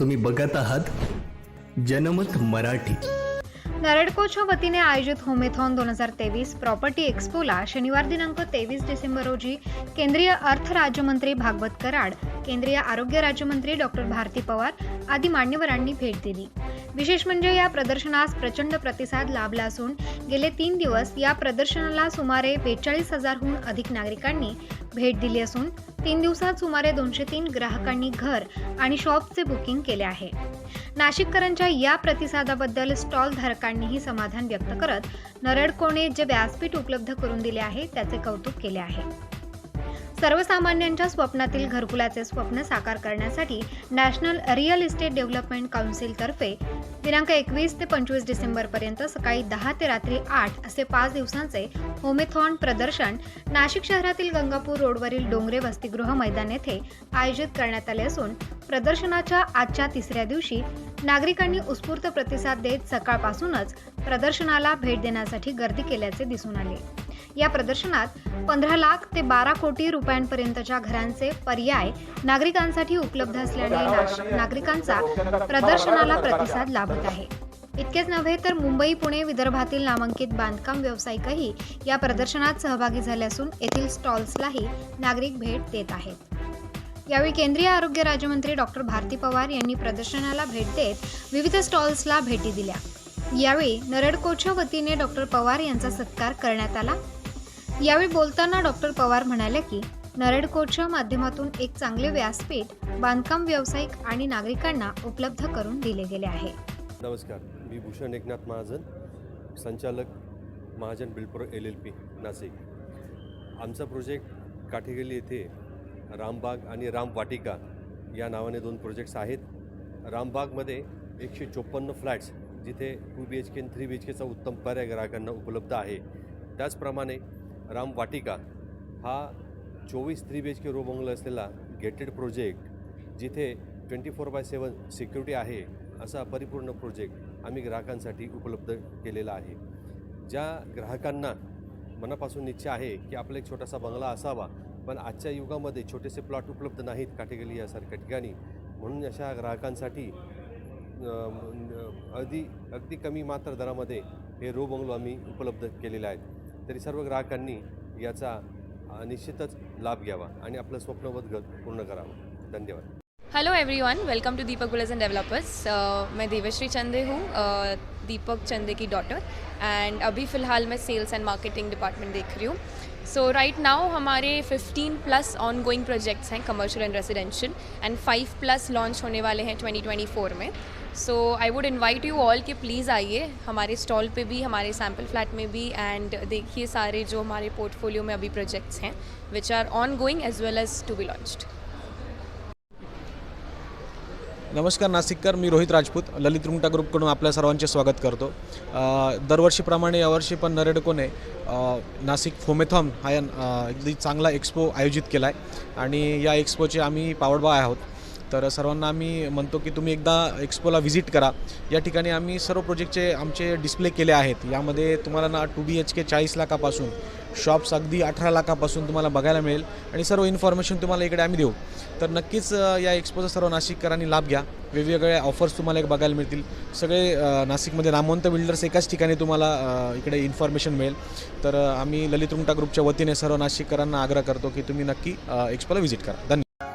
तुम्ही बघत आहात जनमत मराठी. नरेडकोच्या वतीने आयोजित होमेथॉन दोन हजार तेवीस प्रॉपर्टी एक्स्पोला शनिवार दिनांक तेवीस डिसेंबर रोजी केंद्रीय अर्थ राज्यमंत्री भागवत कराड केंद्रीय आरोग्य राज्यमंत्री डॉक्टर भारती पवार आदी मान्यवरांनी भेट दिली. विशेष म्हणजे या प्रदर्शनास प्रचंड प्रतिसाद लाभला असून गेले तीन दिवस या प्रदर्शनाला सुमारे बेचाळीस हजारहून अधिक नागरिकांनी भेट दिली असून तीन दिवसात सुमारे दोनशे तीन ग्राहकांनी घर आणि शॉपचे बुकिंग केले आहे. नाशिककरांच्या या प्रतिसादाबद्दल स्टॉल धारकांनीही समाधान व्यक्त करत नरडकोणे जे व्यासपीठ उपलब्ध करून दिले आहे त्याचे कौतुक केले आहे. सर्वसामान्यांच्या स्वप्नातील घरकुलाचे स्वप्न साकार करण्यासाठी नॅशनल रिअल इस्टेट डेव्हलपमेंट काउन्सिलतर्फे दिनांक एकवीस ते पंचवीस डिसेंबरपर्यंत सकाळी दहा ते रात्री आठ असे पाच दिवसांचे होमेथॉन प्रदर्शन नाशिक शहरातील गंगापूर रोडवरील डोंगरे वसतिगृह मैदान येथे आयोजित करण्यात आले असून प्रदर्शनाच्या आजच्या तिसऱ्या दिवशी नागरिकांनी उत्स्फूर्त प्रतिसाद देत सकाळपासूनच प्रदर्शनाला भेट देण्यासाठी गर्दी केल्याचे दिसून आले. या प्रदर्शनात पंधरा लाख ते बारा कोटी रुपयांपर्यंतच्या घरांचे पर्याय नागरिकांसाठी उपलब्ध असल्याने नाश- नागरिकांचा प्रदर्शनाला प्रतिसाद लाभत आहे. इतकेच नव्हे तर मुंबई पुणे विदर्भातील नामांकित बांधकाम व्यावसायिकही या प्रदर्शनात सहभागी झाले असून येथील स्टॉल्सलाही नागरिक भेट देत आहेत. यावेळी केंद्रीय आरोग्य राज्यमंत्री डॉक्टर भारती पवार यांनी प्रदर्शनाला भेट देत विविध स्टॉल्सला भेटी दिल्या. यावेळी नरडकोच्या वतीने डॉक्टर पवार यांचा सत्कार करण्यात आला. यावेळी बोलताना डॉक्टर पवार म्हणाले की नरडकोच्या माध्यमातून एक चांगले व्यासपीठ बांधकाम व्यावसायिक आणि नागरिकांना उपलब्ध करून दिले गेले आहे. नमस्कार मी भूषण एकनाथ महाजन संचालक Mahajan Bilpur L L P Nashik. आमचा प्रोजेक्ट काठेगली येथे रामबाग आणि रामवाटिका या नावाने दोन प्रोजेक्ट्स आहेत. रामबागमध्ये एकशे चोपन्न फ्लॅट्स जिथे two B H K three B H केचा उत्तम पर्याय ग्राहकांना उपलब्ध आहे. त्याचप्रमाणे राम वाटिका हा चोवीस three B H K row बंगला असलेला गेटेड प्रोजेक्ट जिथे twenty four by seven security आहे असा परिपूर्ण प्रोजेक्ट आम्ही ग्राहकांसाठी उपलब्ध केलेला आहे. ज्या ग्राहकांना मनापासून इच्छा आहे की आपला एक छोटासा बंगला असावा पण आजच्या युगामध्ये छोटेसे प्लॉट उपलब्ध नाहीत काटेगली यासारख्या ठिकाणी म्हणून अशा ग्राहकांसाठी अगदी अगदी कमी मात्र दरामध्ये हे रो बंगलो आम्ही उपलब्ध केलेले आहेत. तरी सर्व ग्राहकांनी याचा निश्चितच लाभ घ्यावा आणि आपलं स्वप्नवत पूर्ण करावं. धन्यवाद. Hello everyone welcome to Deepak builders and developers मैं देवश्री चंदे हूँ uh, दीपक चंदे की डॉटर एंड अभी फ़िलहाल मैं सेल्स एंड मार्केटिंग डिपार्टमेंट देख रही हूँ. सो राइट नाउ हमारे 15 प्लस ऑन गोइंग प्रोजेक्ट्स हैं commercial and residential and 5 plus launch होने वाले हैं 2024 में. So I would invite you all कि प्लीज़ आइए हमारे स्टॉल पे भी हमारे सैंपल फ्लैट में भी एंड देखिए सारे जो हमारे पोर्टफोलियो में अभी प्रोजेक्ट्स हैं which are on going as well as to be launched नमस्कार नाशिककर मी रोहित राजपूत. ललित रुंगटा ग्रुपकडून आपल्या सर्वांचे स्वागत करतो. दरवर्षीप्रमाणे यावर्षी पण नरेडकोने नाशिक फोमेथॉन हा अगदी चांगला एक्सपो आयोजित केला आहे आणि या एक्सपोचे आम्ही पावडबा आहोत. तर सर्वांना आम्ही म्हणतो की तुम्ही एकदा एक्सपोला व्हिजिट करा. या ठिकाणी आम्ही सर्व प्रोजेक्टचे आमचे डिस्प्ले केले आहेत. यामध्ये तुम्हाला ना टू बी एच के चाळीस लाखापासून शॉप्स अगदी अठरा लाखापासून तुम्हाला बघायला मिळेल आणि सर्व इन्फॉर्मेशन तुम्हाला इकडे आम्ही देऊ. तर नक्कीच या एक्सपोचा सर्व नाशिककरांनी लाभ घ्या. वेगवेगळ्या ऑफर्स तुम्हाला एक बघायला मिळतील. सगळे नाशिकमध्ये नामवंत बिल्डर्स एकाच ठिकाणी तुम्हाला इकडे इन्फॉर्मेशन मिळेल. तर आम्ही ललित रुंगटा ग्रुपच्या वतीने सर्व नाशिककरांना आग्रह करतो की तुम्ही नक्की एक्सपोला व्हिजिट करा. धन्यवाद.